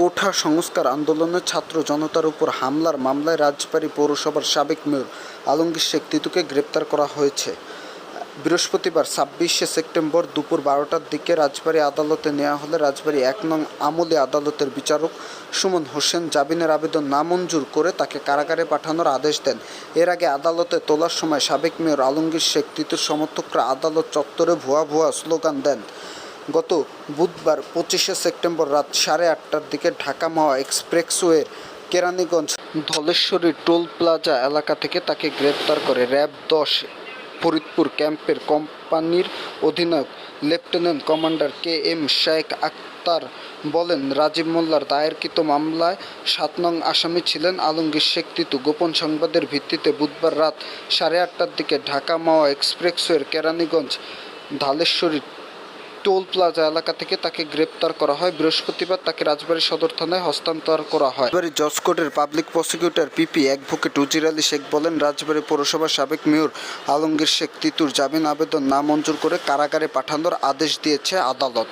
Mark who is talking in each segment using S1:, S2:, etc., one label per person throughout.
S1: কোঠা সংস্কার আন্দোলনে ছাত্র জনতার উপর হামলার মামলায় রাজবাড়ী পৌরসভার সাবেক মেয়র আলমগীর শেখ তিতুকে গ্রেপ্তার করা হয়েছে। বৃহস্পতিবার ছাব্বিশে সেপ্টেম্বর দুপুর বারোটার দিকে রাজবাড়ী আদালতে নেওয়া হলে রাজবাড়ী এক নং আমলি আদালতের বিচারক সুমন হোসেন জামিনের আবেদন নামঞ্জুর করে তাকে কারাগারে পাঠানোর আদেশ দেন। এর আগে আদালতে তোলার সময় সাবেক মেয়র আলমগীর শেখ তিতুর সমর্থকরা আদালত চত্বরে ভুয়া ভুয়া স্লোগান দেন। গত বুধবার পঁচিশে সেপ্টেম্বর রাত সাড়ে আটটার দিকে ঢাকা মহা এক্সপ্রেসওয়ের কেরানীগঞ্জ ধলেশ্বরী টোল প্লাজা এলাকা থেকে তাকে গ্রেপ্তার করে র্যাব দশ ফরিদপুর ক্যাম্পের কোম্পানির অধিনায়ক lieutenant commander K M Sheikh Akhtar বলেন, রাজীব মোল্লার দায়েরকৃত মামলায় সাত নং আসামি ছিলেন আলমগীর শেখ তিতু। গোপন সংবাদের ভিত্তিতে বুধবার রাত সাড়ে আটটার দিকে ঢাকা মাওয়া এক্সপ্রেসওয়ের কেরানীগঞ্জ ধালেশ্বরী টোল প্লাজা এলাকা থেকে তাকে গ্রেপ্তার করা হয়। বৃহস্পতিবার তাকে রাজবাড়ী সদর থানায় হস্তান্তর করা হয়। রাজবাড়ী জজ কোর্টের public prosecutor PP advocate Ujir Ali Sheikh বলেন রাজবাড়ী পৌরসভার সাবেক মেয়র আলমগীর শেখ তিতুর জামিন আবেদন না মঞ্জুর করে কারাগারে পাঠানোর আদেশ দিয়েছে আদালত।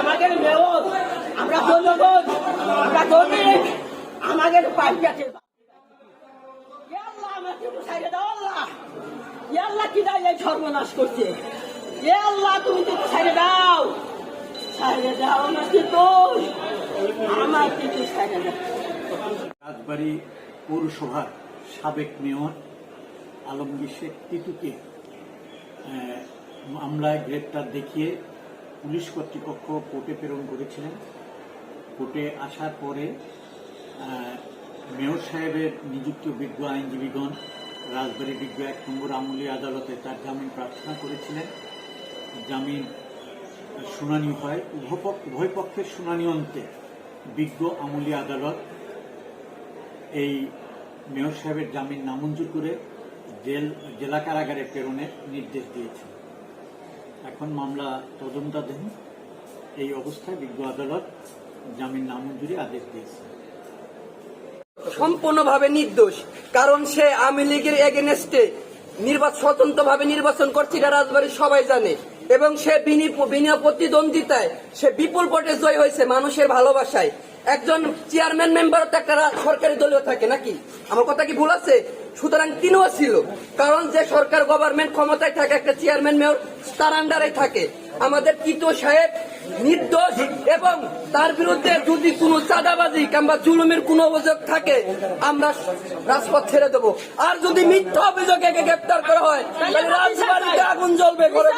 S2: আমাদের মেয়র আমরা জনগণ আমরা শ্রমিক আমাদের পার্টি আছে। আল্লাহ আমাকে ছাইড়ে দাও আল্লাহ। আল্লাহ কি দায়? সর্বনাশ করছে। ইয়া আল্লাহ, তুমি তো ছাইড়ে দাও। ছাইড়ে দাও কিন্তু আমার কিন্তু ছাইড়ে দাও
S3: রাজবাড়ী পৌরসভার সাবেক মেয়র আলমগীর শেখ টিটুকে মামলায় গ্রেপ্তার দেখিয়ে পুলিশ কর্তৃপক্ষ কোর্টে প্রেরণ করেছিলেন। কোর্টে আসার পরে মেয়র সাহেবের নিযুক্ত বিজ্ঞ আইনজীবীগণ রাজবাড়ী বিজ্ঞ এক নম্বর আমলি আদালতে তার জামিন প্রার্থনা করেছিলেন। জামিন শুনানি হয়, উভয় পক্ষের শুনানি অন্তে বিজ্ঞ আমলি আদালত এই মেয়র সাহেবের জামিন নামঞ্জুর করে জেল জেলা কারাগারে প্রেরণের নির্দেশ দিয়েছে এখন মামলা তদন্তাধীন। এই অবস্থায় বিজ্ঞ আদালত জামিন নামঞ্জুরি আদেশ দিয়েছে
S4: সম্পূর্ণভাবে নির্দোষ, কারণ সে আওয়ামী লীগের এগেনস্টে নির্বাচন স্বতন্ত্রভাবে নির্বাচন করছে এটা রাজবাড়ির সবাই জানে। এবং সে বিনি- বিনা প্রতিদ্বন্দ্বিতায় সে বিপুল ভোটে জয় হয়েছে মানুষের ভালোবাসায়। একজন চেয়ারম্যান মেম্বার তো একটা সরকারি দলীয় থাকে নাকি? আমার কথা কি ভুল আছে? সুতরাং তিনিও ছিল, কারণ যে সরকার গভর্নমেন্ট ক্ষমতায় থাকে, একটা চেয়ারম্যান মেয়র তার আন্ডারে থাকে। আমাদের কিতো সাহেব নির্দোষ এবং তার বিরুদ্ধে যদি কোনো চাঁদাবাজি কিংবা জুলুমের কোনো অভিযোগ থাকে আমরা রাজপথ ছেড়ে দেবো। আর যদি মিথ্যা অভিযোগে একে গ্রেপ্তার করা হয় তাহলে রাজবাড়িতে আগুন জ্বলবে করে